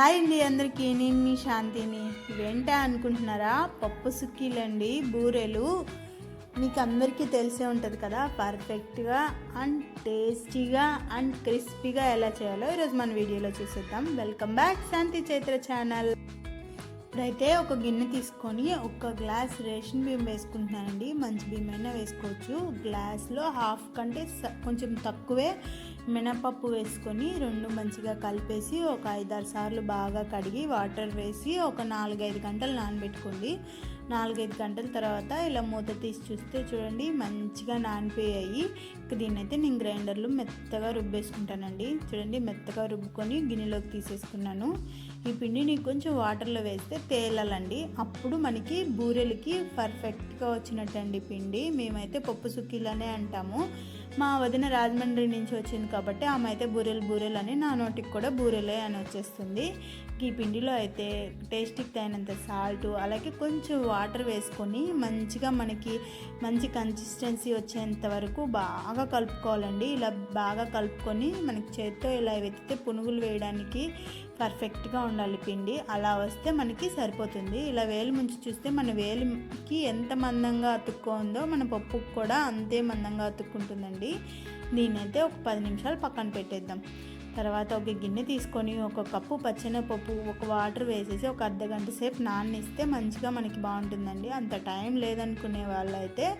Hi అండి అందరికీ నేను మీ శాంతిని. ఇవేంటా అనుకుంటున్నారా? పప్పు సుక్కీలండి బూరెలు. మీకు అందరికీ తెలిసే ఉంటుంది కదా పర్ఫెక్ట్గా అండ్ టేస్టీగా అండ్ క్రిస్పీగా ఎలా చేయాలో ఈరోజు మన వీడియోలో చూసేద్దాం. Welcome back Shanti Chaitra channel. ఇప్పుడైతే ఒక గిన్నె తీసుకొని ఒక గ్లాస్ రేషన్ బియ్యం వేసుకుంటున్నానండి. మంచి బియ్యం అయినా వేసుకోవచ్చు. గ్లాస్లో హాఫ్ కంటే కొంచెం తక్కువే మినపప్పు వేసుకొని రెండు మంచిగా కలిపేసి ఒక ఐదారు సార్లు బాగా కడిగి వాటర్ వేసి ఒక నాలుగైదు గంటలు నానబెట్టుకోండి. నాలుగైదు గంటల తర్వాత ఇలా మూత తీసి చూస్తే చూడండి మంచిగా నానిపోయాయి. ఇక దీన్నైతే నేను గ్రైండర్లో మెత్తగా రుబ్బేసుకుంటానండి. చూడండి మెత్తగా రుబ్బుకొని గిన్నెలోకి తీసేసుకున్నాను. ఈ పిండిని కొంచెం వాటర్లో వేస్తే తేలాలండి. అప్పుడు మనకి బూరెలకి పర్ఫెక్ట్గా వచ్చినట్టండి పిండి. మేమైతే పప్పు సుక్కీలనే అంటాము. మా వదిన రాజమండ్రి నుంచి వచ్చింది కాబట్టి ఆమె అయితే బూరెలు బూరెలు అని నా నోటికి కూడా బూరెలే అని వచ్చేస్తుంది. ఈ పిండిలో అయితే టేస్ట్కి తగినంత సాల్ట్ అలాగే కొంచెం వాటర్ వేసుకొని మంచిగా మనకి మంచి కన్సిస్టెన్సీ వచ్చేంత వరకు బాగా కలుపుకోవాలండి. ఇలా బాగా కలుపుకొని మనకి చేత్తో ఇలా వెతితే పునుగులు వేయడానికి పర్ఫెక్ట్గా ఉండాలి పిండి. అలా వస్తే మనకి సరిపోతుంది. ఇలా వేలు ముంచి చూస్తే మన వేలుకి ఎంత మందంగా అతుక్కుందో మన పప్పుకు కూడా అంతే మందంగా అతుక్కుంటుందండి. దీన్నైతే ఒక పది నిమిషాలు పక్కన పెట్టేద్దాం. తర్వాత ఒక గిన్నె తీసుకొని ఒక కప్పు పచ్చెనపప్పు ఒక వాటర్ వేసేసి ఒక అర్ధ గంట సేపు నాననిస్తే మంచిగా మనకి బాగుంటుందండి. అంత టైం లేదనుకునే వాళ్ళైతే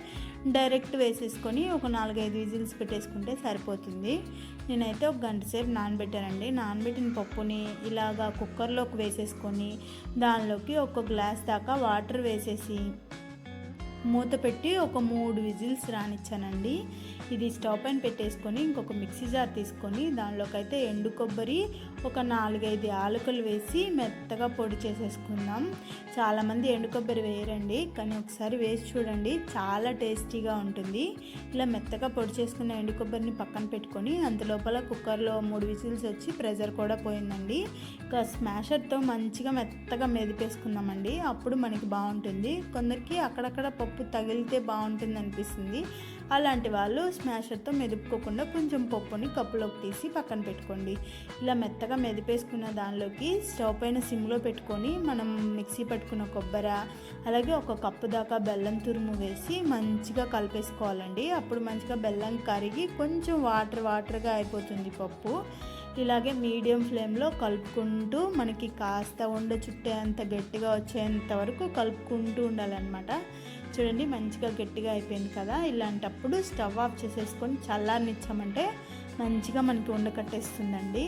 డైరెక్ట్ వేసేసుకొని ఒక నాలుగైదు విజిల్స్ పెట్టేసుకుంటే సరిపోతుంది. నేనైతే ఒక గంట సేపు నానబెట్టానండి. నానబెట్టిన పప్పుని ఇలాగా కుక్కర్లోకి వేసేసుకొని దానిలోకి ఒక గ్లాస్ దాకా వాటర్ వేసేసి మూత పెట్టి ఒక మూడు విజిల్స్ రానిచ్చానండి. ఇది స్టవ్ పైన పెట్టేసుకొని ఇంకొక మిక్సీ జార్ తీసుకొని దానిలోకైతే ఎండు కొబ్బరి ఒక నాలుగైదు ఆలుకలు వేసి మెత్తగా పొడి చేసేసుకుందాం. చాలామంది ఎండు కొబ్బరి వేయరండి కానీ ఒకసారి వేసి చూడండి చాలా టేస్టీగా ఉంటుంది. ఇలా మెత్తగా పొడి చేసుకున్న ఎండు కొబ్బరిని పక్కన పెట్టుకొని అంతలోపల కుక్కర్లో మూడు విజిల్స్ వచ్చి ప్రెజర్ కూడా పోయిందండి. ఇంకా స్మాషర్తో మంచిగా మెత్తగా మెదిపేసుకుందామండి అప్పుడు మనకి బాగుంటుంది. కొందరికి అక్కడక్కడ పప్పు తగిలితే బాగుంటుంది అనిపిస్తుంది. అలాంటి వాళ్ళు స్మాషర్తో మెదుపుకోకుండా కొంచెం పప్పుని కప్పులోకి తీసి పక్కన పెట్టుకోండి. ఇలా మెత్తగా మెదిపేసుకున్న దానిలోకి స్టవ్ పైన సిమ్లో పెట్టుకొని మనం మిక్సీ పట్టుకున్న కొబ్బరి అలాగే ఒక కప్పు దాకా బెల్లం తురుము వేసి మంచిగా కలిపేసుకోవాలండి. అప్పుడు మంచిగా బెల్లం కరిగి కొంచెం వాటర్ వాటర్గా అయిపోతుంది పప్పు. ఇలాగే మీడియం ఫ్లేమ్లో కలుపుకుంటూ మనకి కాస్త ఉండ చుట్టేంత గట్టిగా వచ్చేంత వరకు కలుపుకుంటూ ఉండాలన్నమాట. చూడండి మంచిగా గట్టిగా అయిపోయింది కదా. ఇలాంటప్పుడు స్టవ్ ఆఫ్ చేసేసుకొని చల్లారనిచ్చామంటే మంచిగా మనకి ఉండకట్టేస్తుందండి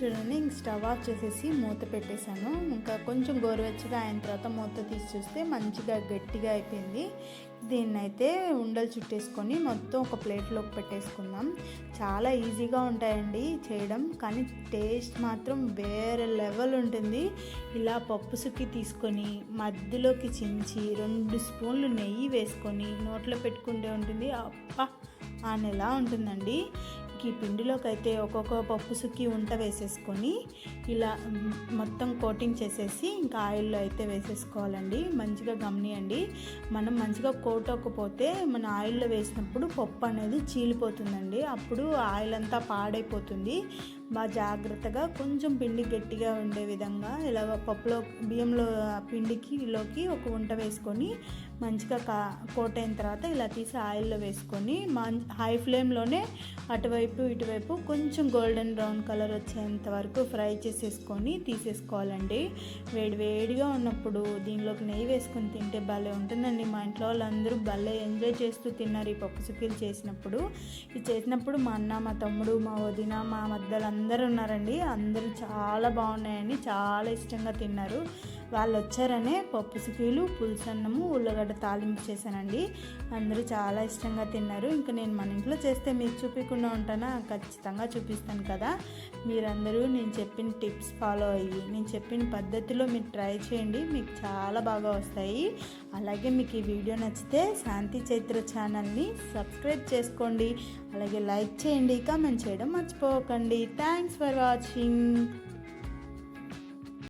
చూడండి ఇంక స్టవ్ ఆఫ్ చేసేసి మూత పెట్టేశాను. ఇంకా కొంచెం గోరువెచ్చగా అయిన తర్వాత మూత తీసి చూస్తే మంచిగా గట్టిగా అయిపోయింది. దీన్నైతే ఉండలు చుట్టేసుకొని మొత్తం ఒక ప్లేట్లోకి పెట్టేసుకుందాం. చాలా ఈజీగా ఉంటాయండి చేయడం కానీ టేస్ట్ మాత్రం వేరే లెవెల్ ఉంటుంది. ఇలా పప్పు సుక్కి తీసుకొని మధ్యలోకి చించి రెండు స్పూన్లు నెయ్యి వేసుకొని నోట్లో పెట్టుకుంటే ఉంటుంది. అప్ప అనేలా ఉంటుందండి. ఈ పిండిలోకి అయితే ఒక్కొక్క పప్పు సుక్కి ఉంట వేసేసుకొని ఇలా మొత్తం కోటింగ్ చేసేసి ఇంకా ఆయిల్లో అయితే వేసేసుకోవాలండి. మంచిగా గమనియండి. మనం మంచిగా కోటకపోతే మన ఆయిల్లో వేసినప్పుడు పప్పు అనేది చీలిపోతుందండి. అప్పుడు ఆయిల్ అంతా పాడైపోతుంది. బాగా జాగ్రత్తగా కొంచెం పిండి గట్టిగా ఉండే విధంగా ఇలా పప్పులో బియ్యంలో పిండికిలోకి పిండికి ఒక వంట వేసుకొని మంచిగా కా కోట్ అయిన తర్వాత ఇలా తీసి ఆయిల్లో వేసుకొని మం హై ఫ్లేమ్లోనే అటువైపు ఇటువైపు కొంచెం గోల్డెన్ బ్రౌన్ కలర్ వచ్చేంత వరకు ఫ్రై చేసేసుకొని తీసేసుకోవాలండి. వేడి వేడిగా ఉన్నప్పుడు దీనిలోకి నెయ్యి వేసుకొని తింటే భలే ఉంటుందండి. మా ఇంట్లో వాళ్ళందరూ భలే ఎంజాయ్ చేస్తూ తిన్నారు ఈ పప్పు సుఖీలు చేసినప్పుడు. ఇది చేసినప్పుడు మా అన్న మా తమ్ముడు మా వదిన మా మద్దలు అందరూ ఉన్నారండి. అందరూ చాలా బాగున్నాయని చాలా ఇష్టంగా తిన్నారు. వాళ్ళు వచ్చారనే పప్పు సుకీలు పులుసన్నము ఉల్లగడ్డ తాలింపు చేశానండి. అందరూ చాలా ఇష్టంగా తిన్నారు. ఇంకా నేను మన ఇంట్లో చేస్తే మీకు చూపించకుండా ఉంటానా? ఖచ్చితంగా చూపిస్తాను కదా. మీరందరూ నేను చెప్పిన టిప్స్ ఫాలో అయ్యి నేను చెప్పిన పద్ధతిలో మీరు ట్రై చేయండి. మీకు చాలా బాగా వస్తాయి. అలాగే మీకు ఈ వీడియో నచ్చితే శాంతి చైత్ర ఛానల్ని సబ్స్క్రైబ్ చేసుకోండి. అలాగే లైక్ చేయండి కామెంట్ చేయడం మర్చిపోకండి. Thanks for watching.